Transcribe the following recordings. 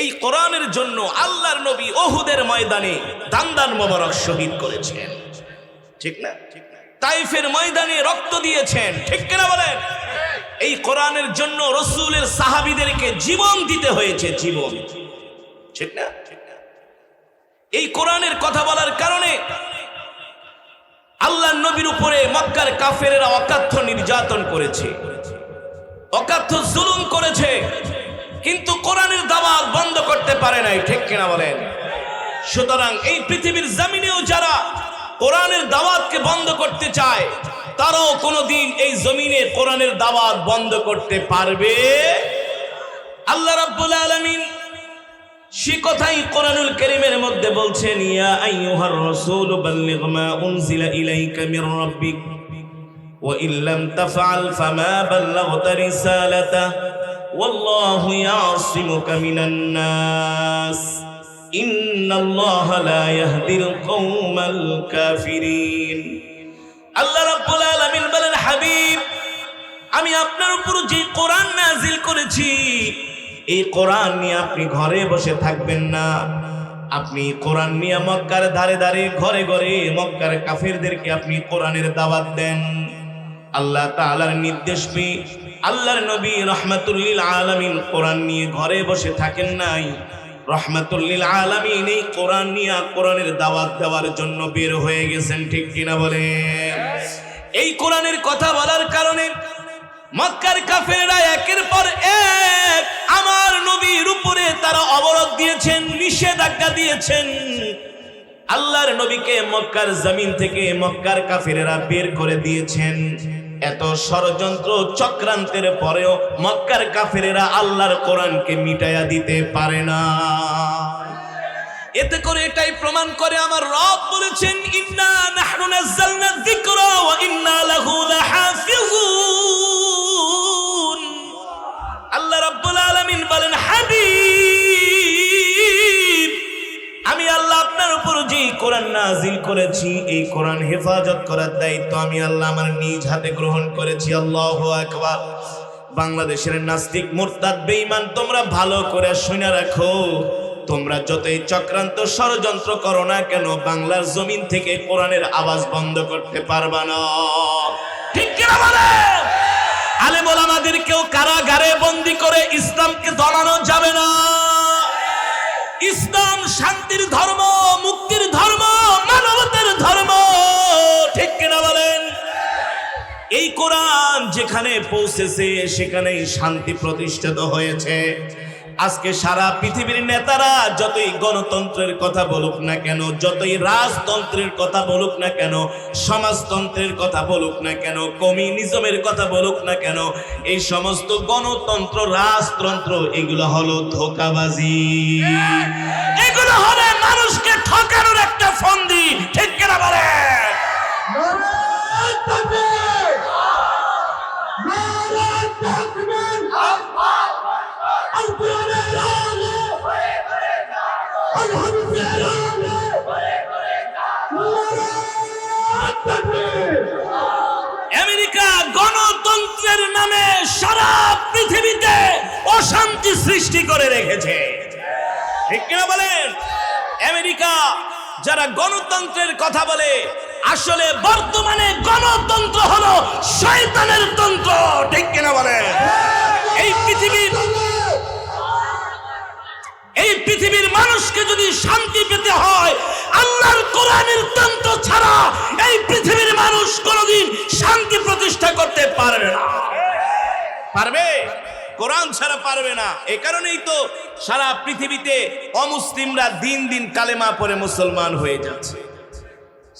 এই কোরআনের জন্য আল্লাহর নবী ওহুদের ময়দানে দান্দান মোবারক শহীদ করেছেন। ঠিক না? তাইফের ময়দানে রক্ত দিয়েছেন। ঠিক কিনা বলেন? এই কোরআনের জন্য রসুলের সাহাবিদেরকে জীবন দিতে হয়েছে, জীবন। ঠিক না? এই কোরআনের কথা বলার কারণে আল্লাহ নবীর উপরে মক্কার কাফেরেরা অকাথ্য নির্যাতন করেছে। অকাথ্য জুলুম করেছে। কিন্তু কোরআনের দাওয়াত বন্ধ করতে পারে নাই, ঠিক কিনা বলেন? সুতরাং এই পৃথিবীর জমিনেও যারা কোরআনের দাওয়াতকে বন্ধ করতে চায়, তারাও কোনোদিন এই জমিনে কোরআনের দাওয়াত বন্ধ করতে পারবে? আল্লাহ রাব্বুল আলামিন সে কথাই কোরআনুল কারীমের মধ্যে বলছেন, ইয়া আইয়ুহার রাসূল, বাল্লিগ মা উনজিলা ইলাইকা মির রাব্বিক, ওয়া ইল্লাম তাফআল ফামা বাল্লাগতা রিসালাতাহ ওয়াল্লাহু ইয়াসিমুকা মিনান নাস। ইন্নাল্লাহা লা ইয়াহদিল কওমাল কাফিরিন। আল্লাহ রাব্বুল আলামিন বলেন, হাবিব, আমি আপনার উপর যে কোরআন নাজিল করেছি, এই কোরআন নিয়ে আপনি ঘরে বসে থাকবেন না। আপনি কোরআন নিয়ে মক্কার ধারে ধারে, ঘরে ঘরে মক্কার কাফেরদেরকে আপনি কোরআনের দাওয়াত দেন। আল্লাহ তাআলার নির্দেশ পেয়ে আল্লাহর নবী রহমাতুল্লিল আলামিন কোরআন নিয়ে ঘরে বসে থাকেন নাই। রহমাতুল্লিল আলামিন এই কোরআন নিয়ে কোরআনের দাওয়াত দেওয়ার জন্য বের হয়ে গেছেন, ঠিক কিনা বলে? এই কোরআনের কথা বলার কারণে মক্কার কাফেররা একের পর এক আমার নবীর উপরে তারা অবরোধ দিয়েছেন, নিষেধাজ্ঞা দিয়েছেন। আল্লাহর নবীকে মক্কার জমিন থেকে মক্কার কাফেরেরা বের করে দিয়েছেন। এত ষড়যন্ত্র চক্রান্তের পরেও মক্কার কাফেরেরা আল্লাহর কোরআনকে মিটাইয়া দিতে পারে না। এতে করে এটাই প্রমাণ করে আমার রব বলেছেন, ইন্না নাহনু নাযালনা হেফাজত করার দায়িত্ব আমি আল্লাহ আমার নিজ হাতে গ্রহণ করেছি, আল্লাহু আকবার। বাংলাদেশের নাস্তিক মুরতাদ বেঈমান, তোমরা ভালো করে শুনে রাখো, তোমরা যতই চক্রান্ত ষড়যন্ত্র করো না কেন, বাংলার জমিন থেকে কোরআনের আওয়াজ বন্ধ করতে পারবা না। ঠিক কিনা বলে? আলেম ওলামাদেরকেও কারাগারে বন্দি করে ইসলামকে দমানো যাবে না। ইসলাম শান্তির ধর্ম। কোরআন যেখানে পৌঁছেছে, সেখানেই শান্তি প্রতিষ্ঠিত হয়েছে। আজকে সারা পৃথিবীর নেতারা যতই গণতন্ত্রের কথা বলুক না কেন, যতই রাজতন্ত্রের কথা বলুক না কেন, সমাজতন্ত্রের কথা বলুক না কেন, কমিউনিজমের কথা বলুক না কেন, এই সমস্ত গণতন্ত্র, রাজতন্ত্র, এগুলো হলো ধোকাবাজি। এগুলো হলো মানুষকে ঠকানোর একটা ফন্দি, ঠিক কিনা বলে আমেরিকা গণতন্ত্রের নামে সারা পৃথিবীতে অশান্তি সৃষ্টি করে রেখেছে। ঠিক কিনা বলেন? আমেরিকা যারা গণতন্ত্রের কথা বলে, আসলে বর্তমানে গণতন্ত্র হলো শয়তানের তন্ত্র। ঠিক কিনা বলেন? এই পৃথিবীর এই পৃথিবীর মানুষকে যদি শান্তি পেতে হয়, আল্লাহর কোরআনের তন্ত্র ছাড়া এই পৃথিবীর মানুষ কোনোদিন শান্তি প্রতিষ্ঠা করতে পারবে না। পারবে? কোরআন ছাড়া পারবে না। এ কারণেই তো সারা পৃথিবীতে অমুসলিমরা দিন দিন কালেমা পরে মুসলমান হয়ে যাচ্ছে।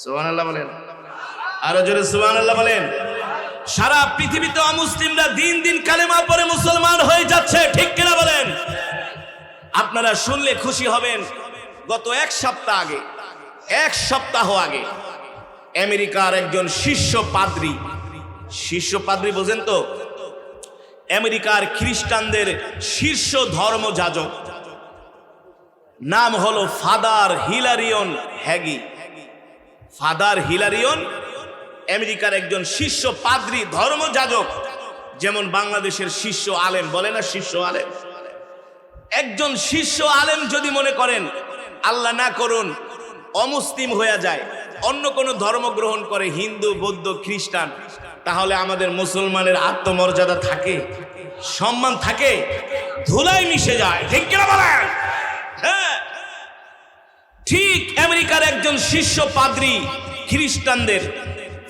সুবহান আল্লাহ বলেন। আরও জোরে সুবহান আল্লাহ বলেন। সারা পৃথিবীতে অমুসলিমরা দিন দিন কালেমা পরে মুসলমান হয়ে যাচ্ছে, ঠিক কিনা বলেন? আপনারা শুনলে খুশি হবেন, গত এক সপ্তাহ আগে, এক সপ্তাহ আগে, আমেরিকার একজন শীর্ষ পাদ্রী শীর্ষ পাদ্রী বোঝেন তো? আমেরিকার খ্রিস্টানদের শীর্ষ ধর্মযাজক। নাম হলো father Hilarion Heagy. Father Hilarion আমেরিকার একজন শীর্ষ পাদ্রী ধর্মযাজক, যেমন বাংলাদেশের শীর্ষ আলেম, বলে না শীর্ষ আলেম? একজন শিষ্য আলেম যদি মনে করেন, আল্লাহ না করুন, অমুসলিম হয়ে যায়, অন্য কোনো ধর্ম গ্রহণ করে হিন্দু, বৌদ্ধ, খ্রিস্টান, তাহলে আমাদের মুসলমানের আত্মমর্যাদা থাকে, সম্মান থাকে, ধুলাই মিশে যায়, ঠিক কিনা বলেন? হ্যাঁ। ঠিক আমেরিকার একজন শিষ্য পাদ্রী খ্রিস্টানদের,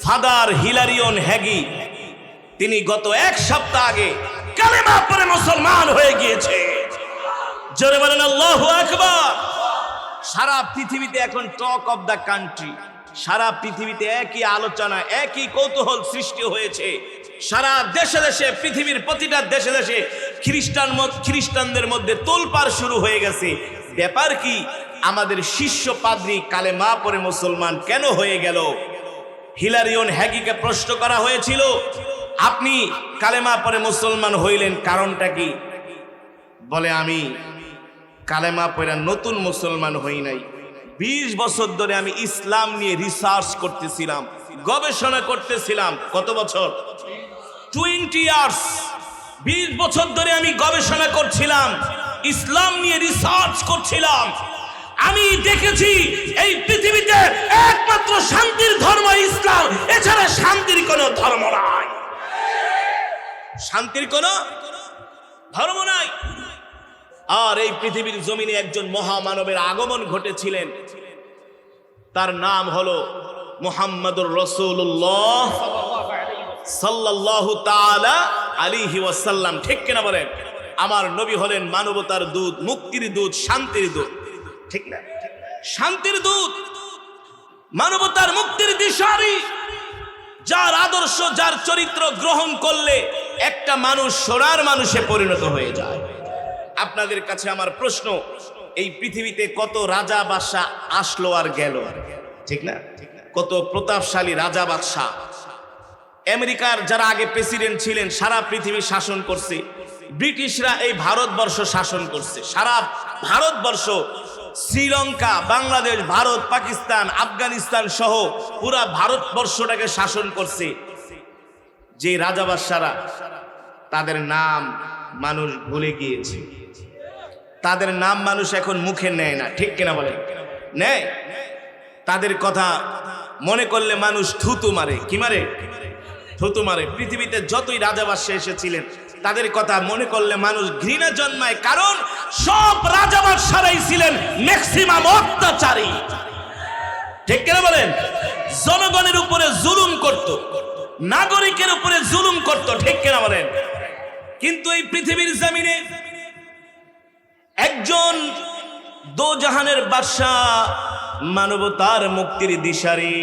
ফাদার হিলারিয়ন হ্যাগি, তিনি গত এক সপ্তাহ আগে কালেমা পরে মুসলমান হয়ে গিয়েছে। জোরে বলেন, আল্লাহ আকবার! সারা পৃথিবীতে এখন টক অফ দ্য কান্ট্রি সারা পৃথিবীতে একই আলোচনা, একই কৌতূহল সৃষ্টি হয়েছে। সারা দেশে দেশে, পৃথিবীর প্রতিটা দেশে দেশে খ্রিস্টান খ্রিস্টানদের মধ্যে তোলপাড় শুরু হয়ে গেছে। ব্যাপার কি? আমাদের শিষ্য পাদ্রী কালেমা পরে মুসলমান কেন হয়ে গেল? হিলারিয়ন হ্যাগিকে প্রশ্ন করা হয়েছিল, আপনি কালেমা পরে মুসলমান হইলেন কারণটা কি? বলে, আমি কালেমা পড়া নতুন মুসলমান হই নাই। বিশ বছর ধরে আমি ইসলাম নিয়ে রিসার্চ করতেছিলাম, গবেষণা করতেছিলাম, কত বছর? টোয়েন্টি ইয়ার্স বিশ বছর ধরে আমি গবেষণা করছিলাম, ইসলাম নিয়ে রিসার্চ করছিলাম। আমি দেখেছি এই পৃথিবীতে একমাত্র শান্তির ধর্ম ইসলাম, এছাড়া শান্তির কোনো ধর্ম নাই। শান্তির কোনো ধর্ম নাই। আর এই পৃথিবীর জমিনে একজন মহামানবের আগমন ঘটেছিলেন। তার নাম হলো মোহাম্মদুর রসুল্লাহ সাল্লাল্লাহু তাআলা আলাইহি ওয়াসাল্লাম। ঠিক কিনা বলেন? আমার নবী হলেন মানবতার দূত, মুক্তির দূত, শান্তির দূত। ঠিক না? শান্তির দূত, মানবতার মুক্তির দিশারি। যার আদর্শ, যার চরিত্র গ্রহণ করলে একটা মানুষ সোনার মানুষে পরিণত হয়ে যায়। আপনাদের কাছে আমার প্রশ্ন, এই পৃথিবীতে কত রাজা বাদশাহ আসলো আর গেল? ঠিক না? কত প্রতাপশালী রাজা বাদশাহ? আমেরিকার যারা আগে প্রেসিডেন্ট ছিলেন, সারা পৃথিবী শাসন করছে। ব্রিটিশরা এই ভারতবর্ষ শাসন করছে। সারা ভারতবর্ষ, শ্রীলঙ্কা, বাংলাদেশ, ভারত, পাকিস্তান, আফগানিস্তান সহ পুরা ভারতবর্ষটাকে শাসন করছে। যে রাজা বাদশারা তাদের নাম মানুষ ভুলে গিয়েছে। তাদের নাম মানুষ এখন মুখে নেয় না, ঠিক কিনা বলে? নেয়। তাদের কথা মনে করলে মানুষ থুতু মারে। কি মারে? থুতু মারে। পৃথিবীতে যতই রাজা বাদশাহ এসেছিলেন, তাদের কথা মনে করলে মানুষ ঘৃণা জন্মায়। কারণ সব রাজা বাদশারাই ছিলেন ম্যাক্সিমাম অত্যাচারী। ঠিক কিনা বলেন জনগণের উপরে জুলুম করত, নাগরিকের উপরে জুলুম করত, ঠিক কিনা বলেন কিন্তু এই পৃথিবীর জমিনে একজন দোজাহানের বাদশাহ মানবতার মুক্তির দিশারি,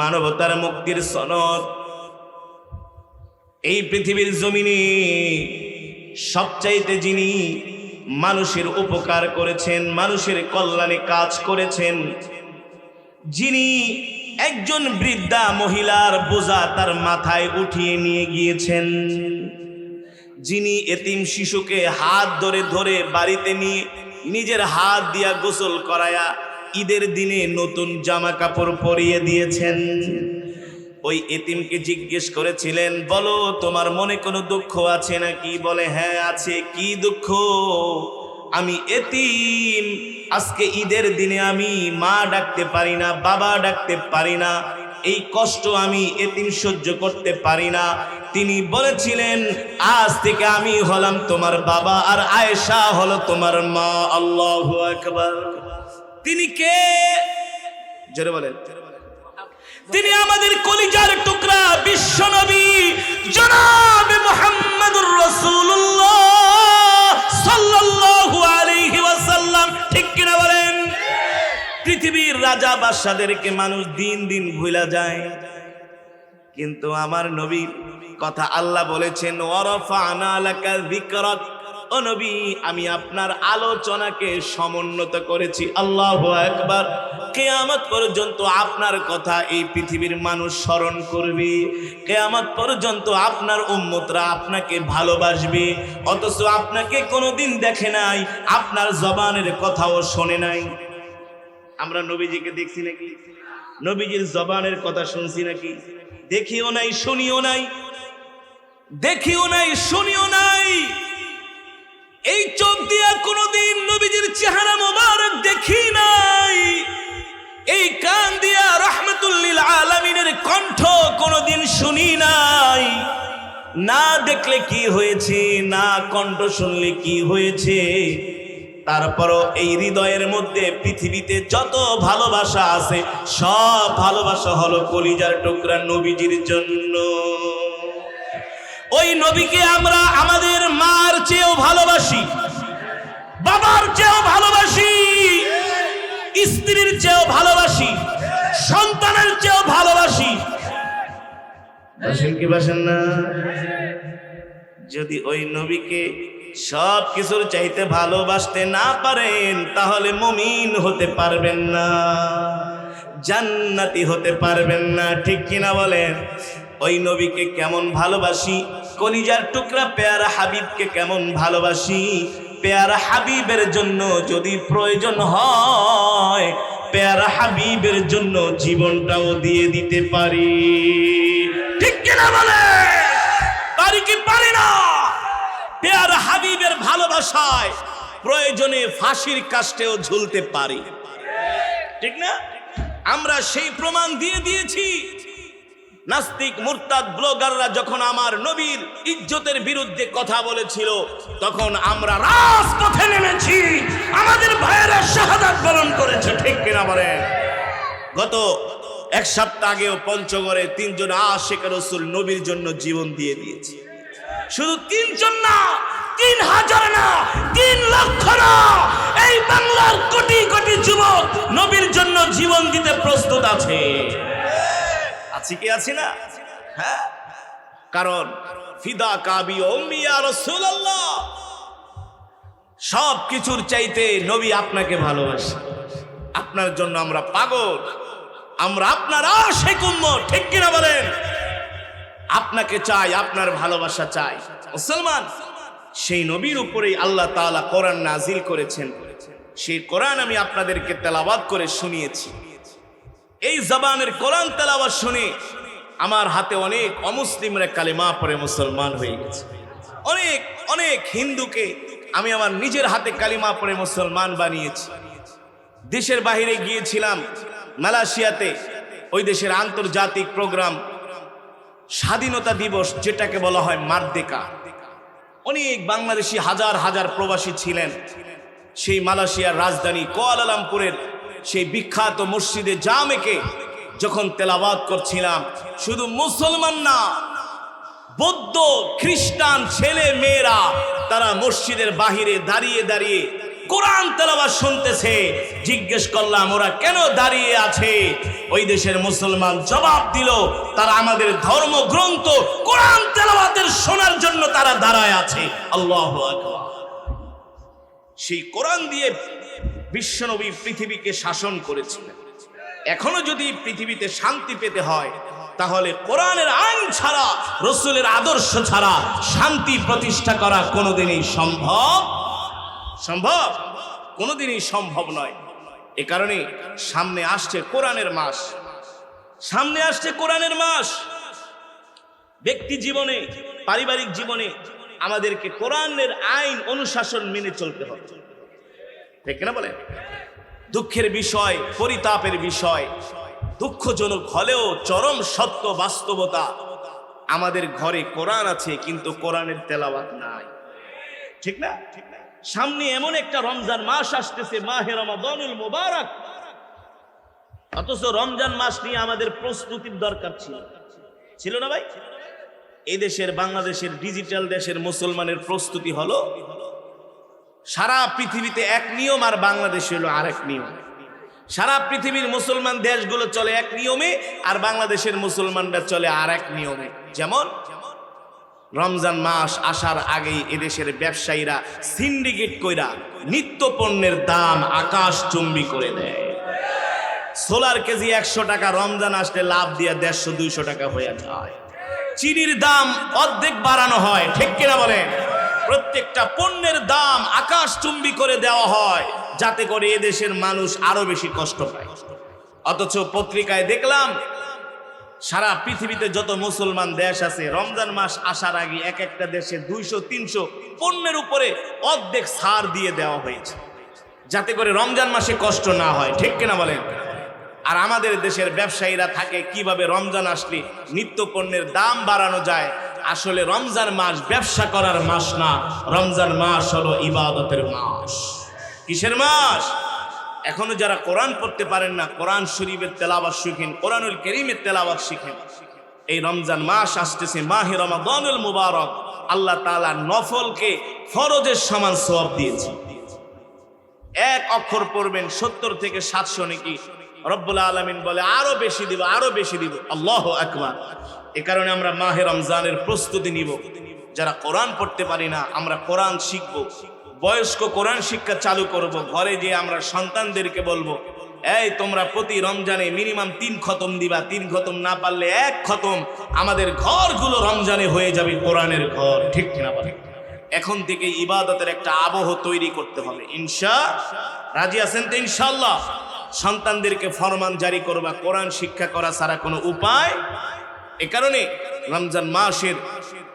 মানবতার মুক্তির সনদ। এই পৃথিবীর জমিনে সবচাইতে যিনি মানুষের উপকার করেছেন, মানুষের কল্যাণে কাজ করেছেন, যিনি একজন বৃদ্ধা মহিলার বোঝা তার মাথায় উঠিয়ে নিয়ে গিয়েছেন। যিনি এতিম শিশুকে হাত ধরে ধরে বাড়িতে নিয়ে নিজের হাত দিয়া গোসল করায়া ঈদের দিনে নতুন জামা কাপড় পরিয়ে দিয়েছেন। ওই এতিমকে জিজ্ঞেস করেছিলেন, বলো, তোমার মনে কোনো দুঃখ আছে নাকি? বলে হ্যাঁ আছে। কি দুঃখ? আমি এতিম। আজকে ঈদের দিনে আমি মা ডাকতে পারি না, বাবা ডাকতে পারি না। এই কষ্ট আমি এতিম সহ্য করতে পারি না। তিনি বলেছিলেন, আজ থেকে আমি হলাম তোমার বাবা আর আয়েশা হলো তোমার মা। আল্লাহ তিনি কে? জোরে বলেন। তিনি আমাদের কলিজার টুকরা বিশ্ব নবী, জনাব মোহাম্মদুর রাসূলুল্লাহ সাল্লাল্লাহু আলাইহি ওয়াসাল্লাম। ঠিক কিনা বলেন? পৃথিবীর রাজা বাদশাদেরকে মানুষ দিন দিন ভুলা যায়। কিন্তু আমার নবীর কথা আল্লাহ বলেছেন ও নবী, আমি আপনার আলোচনাকে সমুন্নত করেছি। আল্লাহ একবার কেয়ামত পর্যন্ত আপনার কথা এই পৃথিবীর মানুষ স্মরণ করবে। কেয়ামত পর্যন্ত আপনার উম্মতরা আপনাকে ভালোবাসবে। অথচ আপনাকে কোনোদিন দেখে নাই, আপনার জবানের কথাও শোনে নাই। আমরা নবীজিকে দেখছি নাকি? নবীজির জবানের কথা শুনছি নাকি? দেখিও নাই, শুনিও নাই, দেখিও নাই, শুনিও নাই। এই চোখ দিয়ে কোনোদিন নবীজির চেহারা মোবারক দেখি নাই। এই কান দিয়া রহমতুল্লিল আলমিনের কণ্ঠ কোনোদিন শুনি নাই। না দেখলে কি হয়েছে, না কণ্ঠ শুনলে কি হয়েছে? তারপরও এই হৃদয়ের মধ্যে পৃথিবীতে যত ভালোবাসা আছে, সব ভালোবাসা হলো কলিজার টুকরা নবীজির জন্য। ওই নবীকে আমরা আমাদের মার চেয়েও ভালোবাসি, বাবার চেয়েও ভালোবাসি, স্ত্রীর চেয়েও ভালোবাসি, সন্তানের চেয়েও ভালোবাসি। বাসেন কি বাসেন না? যদি ওই নবীকে সব কিছুর চাইতে ভালোবাসতে না পারেন, তাহলে মুমিন হতে পারবেন না, জান্নাতি হতে পারবেন না, ঠিক কিনা বলেন? ওই নবীকে কেমন ভালোবাসি, কলিজার টুকরা পেয়ারা হাবিবকে কেমন ভালোবাসি, পেয়ারা হাবিবের জন্য যদি প্রয়োজন হয়, পেয়ারা হাবিবের জন্য জীবনটাও দিয়ে দিতে পারি, ঠিক কিনা বলে পারি কি পারি না? পেয়ারা হাবিবের ভালোবাসায় প্রয়োজনে ফাঁসির কাস্টেও ঝুলতে পারি। ঠিক না? আমরা সেই প্রমাণ দিয়ে দিয়েছি। নাস্তিক মুরতাদ ব্লগাররা যখন আমার নবীর ইজ্জতের বিরুদ্ধে কথা বলেছিল, তখন আমরা রাজপথে নেমেছি। আমাদের ভাইয়েরা শাহাদাত বরণ করেছে, ঠিক কিনা বলেন? গত এক সপ্তাহ আগেও পঞ্চগড়ে তিনজন আশেখ রসুল নবীর জন্য জীবন দিয়ে দিয়েছে। শুধু তিনজন না তিন হাজার না তিন লক্ষ না। এই বাংলার কোটি কোটি যুবক নবীর জন্য জীবন দিতে প্রস্তুত আছে। আছি কি আছি না? হ্যাঁ? কারণ ফিদা কাবি ওমিয়া রসুল্লাহ সব কিছুর চাইতে নবী আপনাকে ভালোবাসে। আপনার জন্য আমরা পাগল। আমরা আপনার উম্মত, ঠিক কিনা বলেন? আপনাকে চাই, আপনার ভালোবাসা চাই। মুসলমান, সেই নবীর উপরেই আল্লাহ তাআলা কোরআন নাজিল করেছেন। সেই কোরআন আমি আপনাদেরকে তেলাবাদ করে শুনিয়েছি। এই জবানের কোরআন তেলাওয়াত শুনে আমার হাতে অনেক অমুসলিমরা কালেমা পরে মুসলমান হয়ে গেছে। অনেক অনেক হিন্দুকে আমি আমার নিজের হাতে কালিমা পরে মুসলমান বানিয়েছি। দেশের বাইরে গিয়েছিলাম মালয়েশিয়াতে, ওই দেশের আন্তর্জাতিক প্রোগ্রাম স্বাধীনতা দিবস যেটাকে বলা হয় মার্দেকা। অনেক বাংলাদেশি হাজার হাজার প্রবাসী ছিলেন। সেই মালয়েশিয়ার রাজধানী কোয়ালালামপুরের সেই বিখ্যাত মসজিদে জামেকে যখন তেলাবাদ করছিলাম, শুধু মুসলমান না, বৌদ্ধ, খ্রিস্টান ছেলে মেয়েরা তারা মসজিদের বাহিরে দাঁড়িয়ে দাঁড়িয়ে কোরআন তেলাবাদ শুনতেছে, জিজ্ঞেস করলাম, ওরা কেন দাঁড়িয়ে আছে? ওই দেশের মুসলমান জবাব দিল, তারা আমাদের ধর্মগ্রন্থ কোরআন তেলাবাদের শোনার জন্য তারা দাঁড়ায় আছে। আল্লাহ সেই কোরআন দিয়ে বিশ্বনবী পৃথিবীকে শাসন করেছিলেন। এখনও যদি পৃথিবীতে শান্তি পেতে হয়, তাহলে কোরআনের আইন ছাড়া, রসুলের আদর্শ ছাড়া শান্তি প্রতিষ্ঠা করা কোনোদিনই সম্ভব সম্ভব? কোনোদিনই সম্ভব নয়। এ কারণে সামনে আসছে কোরআনের মাস। সামনে আসছে কোরআনের মাস। ব্যক্তি জীবনে, পারিবারিক জীবনে আমাদেরকে কোরআনের আইন অনুশাসন মেনে চলতে হবে। ঠিক না বলেন? দুঃখের বিষয়, পরিতাপের বিষয়, দুঃখজনক হলেও চরম সত্য বাস্তবতা আমাদের ঘরে কোরআন আছে, কিন্তু কোরআনের তেলাওয়াত নাই। ঠিক না? সামনে এমন একটা রমজান মাস আসতেছে, মাহে রমাদানুল মোবারক। অথচ রমজান মাস নিয়ে আমাদের প্রস্তুতির দরকার ছিল। ছিল না ভাই? এই দেশের, বাংলাদেশের ডিজিটাল দেশের মুসলমানের প্রস্তুতি হলো, সারা পৃথিবীতে এক নিয়ম আর বাংলাদেশে হলো আরেক নিয়ম। সারা পৃথিবীর মুসলমান দেশগুলো চলে এক নিয়মে, আর বাংলাদেশের মুসলমানরা চলে আর এক নিয়মে। যেমন রমজান মাস আসার আগেই এদেশের ব্যবসায়ীরা সিন্ডিকেট কইরা নিত্য পণ্যের দাম আকাশ চুম্বি করে দেয়। সোলার কেজি একশো টাকা, রমজান আসলে লাভ দিয়ে দেড়শো, দুইশো টাকা হয়ে যায়। চিনির দাম অর্ধেক বাড়ানো হয়, ঠিক কিনা বলেন? প্রত্যেকটা পণ্যের দাম আকাশ চুম্বি করে দেওয়া হয়, যাতে করে এদেশের মানুষ আরও বেশি কষ্ট পায়। অথচ পত্রিকায় দেখলাম সারা পৃথিবীতে যত মুসলমান দেশ আছে, রমজান মাস আসার আগে এক একটা দেশে দুইশো, তিনশো পণ্যের উপরে অর্ধেক ছাড় দিয়ে দেওয়া হয়েছে। যাতে করে রমজান মাসে কষ্ট না হয়, ঠিক কিনা বলেন? আর আমাদের দেশের ব্যবসায়ীরা থাকে, কীভাবে রমজান আসলে নিত্য পণ্যের দাম বাড়ানো যায়? আসলে রমজান মাস ব্যবসা করার মাস না, রমজান মাস হলো ইবাদতের মাস। কিসের মাস? এখনও যারা কোরআন পড়তে পারেন না, কোরআন শরীফের তেলাবাত শিখেন, কোরআনুল করিমের তেলাবাত শিখেন। এই রমজান মাস আসতেছে, মাহে রমাদানুল মুবারক, আল্লাহ তাআলা নফলকে ফরজের সমান সওয়াব দিয়েছে। এক অক্ষর পড়বেন, সত্তর থেকে সাতশো নাকি? রব্বুল আলমিন বলে, আরও বেশি দিব, আরও বেশি দিব। আল্লাহ আকবার। এ কারণে আমরা মাহে রমজানের প্রস্তুতি নিব। যারা কোরআন পড়তে পারি না, আমরা কোরআন শিখব। বয়স্ক কোরআন শিক্ষা চালু করব, ঘরে যে আমরা সন্তানদেরকে বলব, এই, তোমরা প্রতি রমজানে মিনিমাম তিন খতম দিবা, তিন খতম না পারলে এক খতম। আমাদের ঘরগুলো রমজানে হয়ে যাবে কোরআনের ঘর। ঠিক কিনা বলে? এখন থেকে ইবাদতের একটা আবহ তৈরি করতে হবে। ইনশা, রাজি আছেন তো ইনশাল্লাহ সন্তানদেরকে ফরমান জারি করবা, কোরআন শিক্ষা করা ছাড়া কোনো উপায় এ কারণে রমজান মাসের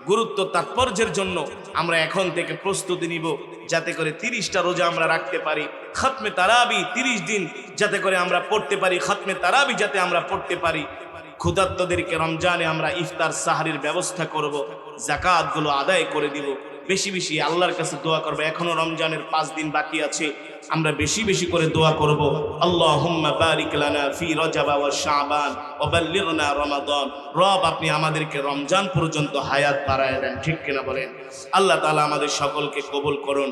গুরুত্ব তাৎপর্যের জন্য আমরা এখন থেকে প্রস্তুতি নিব, যাতে করে তিরিশটা রোজা আমরা রাখতে পারি। খতমে তারাবি তিরিশ দিন, যাতে করে আমরা পড়তে পারি। খতমে তারাবি যাতে আমরা পড়তে পারি। ক্ষুধার্তদেরকে রমজানে আমরা ইফতার সাহারির ব্যবস্থা করব, জাকাতগুলো আদায় করে দিব। বেশি বেশি আল্লাহর কাছে দোয়া করব। এখনও রমজানের পাঁচ দিন বাকি আছে। আমরা বেশি বেশি করে দোয়া করব আল্লাহ বারিক লানা ফি রজাবা ওয়া শাবান ওয়া বাল্লিগনা রমাদান। রব, আপনি আমাদেরকে রমজান পর্যন্ত হায়াত বাড়ায় দেন, ঠিক কিনা বলেন? আল্লাহ তালা আমাদের সকলকে কবুল করুন।